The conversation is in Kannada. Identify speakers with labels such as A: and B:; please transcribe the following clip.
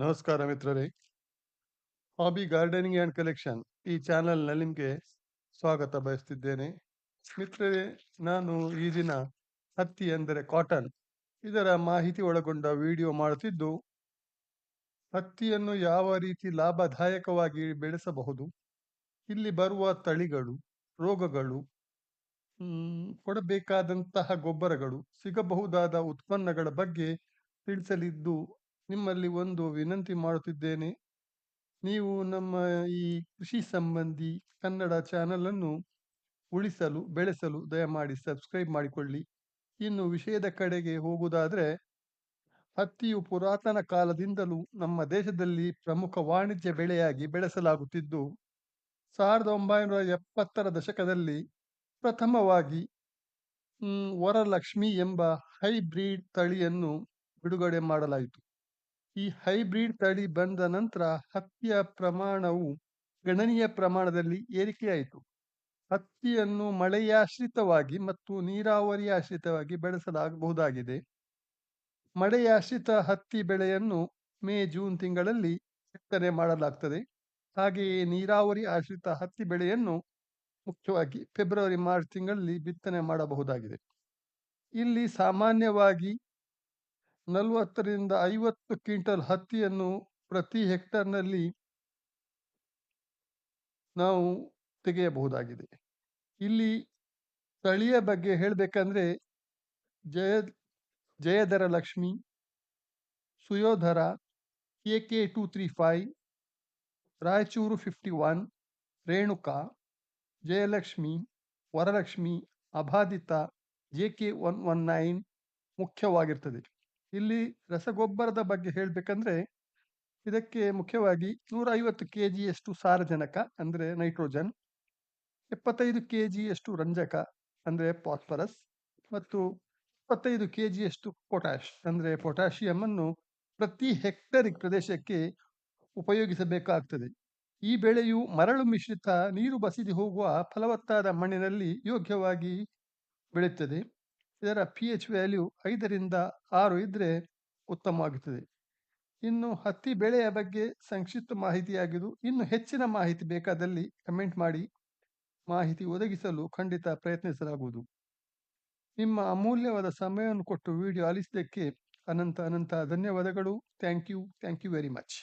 A: ನಮಸ್ಕಾರ ಮಿತ್ರರೇ. ಹಾಬಿ ಗಾರ್ಡನಿಂಗ್ ಆ್ಯಂಡ್ ಕಲೆಕ್ಷನ್ ಈ ಚಾನಲ್ನಲ್ಲಿ ನಿಮಗೆ ಸ್ವಾಗತ ಬಯಸ್ತಿದ್ದೇನೆ. ಮಿತ್ರರೇ, ನಾನು ಈ ದಿನ ಹತ್ತಿ ಅಂದರೆ ಕಾಟನ್ ಇದರ ಮಾಹಿತಿ ಒಳಗೊಂಡ ವಿಡಿಯೋ ಮಾಡುತ್ತಿದ್ದು, ಹತ್ತಿಯನ್ನು ಯಾವ ರೀತಿ ಲಾಭದಾಯಕವಾಗಿ ಬೆಳೆಸಬಹುದು, ಇಲ್ಲಿ ಬರುವ ತಳಿಗಳು, ರೋಗಗಳು ಕೊಡಬೇಕಾದಂತಹ ಗೊಬ್ಬರಗಳು, ಸಿಗಬಹುದಾದ ಉತ್ಪನ್ನಗಳ ಬಗ್ಗೆ ತಿಳಿಸಲಿದ್ದು ನಿಮ್ಮಲ್ಲಿ ಒಂದು ವಿನಂತಿ ಮಾಡುತ್ತಿದ್ದೇನೆ. ನೀವು ನಮ್ಮ ಈ ಕೃಷಿ ಸಂಬಂಧಿ ಕನ್ನಡ ಚಾನಲ್ ಅನ್ನು ಉಳಿಸಲು, ಬೆಳೆಸಲು ದಯಮಾಡಿ ಸಬ್ಸ್ಕ್ರೈಬ್ ಮಾಡಿಕೊಳ್ಳಿ. ಇನ್ನು ವಿಷಯದ ಕಡೆಗೆ ಹೋಗುವುದಾದರೆ ಹತ್ತಿಯು ಪುರಾತನ ಕಾಲದಿಂದಲೂ ನಮ್ಮ ದೇಶದಲ್ಲಿ ಪ್ರಮುಖ ವಾಣಿಜ್ಯ ಬೆಳೆಯಾಗಿ ಬೆಳೆಸಲಾಗುತ್ತಿದ್ದು, ಸಾವಿರದ ಒಂಬೈನೂರ ಎಪ್ಪತ್ತರ ದಶಕದಲ್ಲಿ ಪ್ರಥಮವಾಗಿ ವರಲಕ್ಷ್ಮಿ ಎಂಬ ಹೈಬ್ರಿಡ್ ತಳಿಯನ್ನು ಬಿಡುಗಡೆ ಮಾಡಲಾಯಿತು. ಈ ಹೈಬ್ರಿಡ್ ತಳಿ ಬಂದ ನಂತರ ಹತ್ತಿಯ ಪ್ರಮಾಣವು ಗಣನೀಯ ಪ್ರಮಾಣದಲ್ಲಿ ಏರಿಕೆಯಾಯಿತು. ಹತ್ತಿಯನ್ನು ಮಳೆಯಾಶ್ರಿತವಾಗಿ ಮತ್ತು ನೀರಾವರಿಯಾಶ್ರಿತವಾಗಿ ಬೆಳೆಸಲಾಗಬಹುದಾಗಿದೆ. ಮಳೆಯಾಶ್ರಿತ ಹತ್ತಿ ಬೆಳೆಯನ್ನು ಮೇ, ಜೂನ್ ತಿಂಗಳಲ್ಲಿ ಬಿತ್ತನೆ ಮಾಡಲಾಗ್ತದೆ. ಹಾಗೆಯೇ ನೀರಾವರಿ ಆಶ್ರಿತ ಹತ್ತಿ ಬೆಳೆಯನ್ನು ಮುಖ್ಯವಾಗಿ ಫೆಬ್ರವರಿ, ಮಾರ್ಚ್ ತಿಂಗಳಲ್ಲಿ ಬಿತ್ತನೆ ಮಾಡಬಹುದಾಗಿದೆ. ಇಲ್ಲಿ ಸಾಮಾನ್ಯವಾಗಿ ನಲವತ್ತರಿಂದ ಐವತ್ತು ಕ್ವಿಂಟಲ್ ಹತ್ತಿಯನ್ನು ಪ್ರತಿ ಹೆಕ್ಟರ್ನಲ್ಲಿ ನಾವು ತೆಗೆಯಬಹುದಾಗಿದೆ. ಇಲ್ಲಿ ತಳಿಯ ಬಗ್ಗೆ ಹೇಳಬೇಕಂದ್ರೆ Jaya Jayadhara Lakshmi Suyodhara, K K two three five, Raichur fifty one, Renuka, Jayalakshmi, Varalakshmi, ಅಬಾಧಿತ, J K one one nine ಮುಖ್ಯವಾಗಿರ್ತದೆ. ಇಲ್ಲಿ ರಸಗೊಬ್ಬರದ ಬಗ್ಗೆ ಹೇಳಬೇಕಂದ್ರೆ, ಇದಕ್ಕೆ ಮುಖ್ಯವಾಗಿ ನೂರ ಐವತ್ತು ಕೆ ಜಿಯಷ್ಟು ಸಾರಜನಕ, ಅಂದರೆ ನೈಟ್ರೋಜನ್, ಎಪ್ಪತ್ತೈದು ಕೆ ಜಿಯಷ್ಟು ರಂಜಕ, ಅಂದರೆ ಫಾಸ್ಫರಸ್, ಮತ್ತು ಇಪ್ಪತ್ತೈದು ಕೆ ಜಿಯಷ್ಟು ಪೊಟ್ಯಾಶ್ ಅಂದರೆ ಪೊಟ್ಯಾಷಿಯಂ ಅನ್ನು ಪ್ರತಿ ಹೆಕ್ಟರ್ ಪ್ರದೇಶಕ್ಕೆ ಉಪಯೋಗಿಸಬೇಕಾಗ್ತದೆ. ಈ ಬೆಳೆಯು ಮರಳು ಮಿಶ್ರಿತ ನೀರು ಬಸಿದು ಹೋಗುವ ಫಲವತ್ತಾದ ಮಣ್ಣಿನಲ್ಲಿ ಯೋಗ್ಯವಾಗಿ ಬೆಳೆಯುತ್ತದೆ. ಇದರ ಪಿ ಎಚ್ ವ್ಯಾಲ್ಯೂ ಐದರಿಂದ ಆರು ಇದ್ದರೆ ಉತ್ತಮವಾಗುತ್ತದೆ. ಇನ್ನು ಹತ್ತಿ ಬೆಳೆಯ ಬಗ್ಗೆ ಸಂಕ್ಷಿಪ್ತ ಮಾಹಿತಿಯಾಗಿದ್ದು, ಇನ್ನು ಹೆಚ್ಚಿನ ಮಾಹಿತಿ ಬೇಕಾದಲ್ಲಿ ಕಮೆಂಟ್ ಮಾಡಿ. ಮಾಹಿತಿ ಒದಗಿಸಲು ಖಂಡಿತ ಪ್ರಯತ್ನಿಸಲಾಗುವುದು. ನಿಮ್ಮ ಅಮೂಲ್ಯವಾದ ಸಮಯವನ್ನು ಕೊಟ್ಟು ವಿಡಿಯೋ ಆಲಿಸಿದ್ದಕ್ಕೆ ಅನಂತ ಅನಂತ ಧನ್ಯವಾದಗಳು. Thank you thank you very much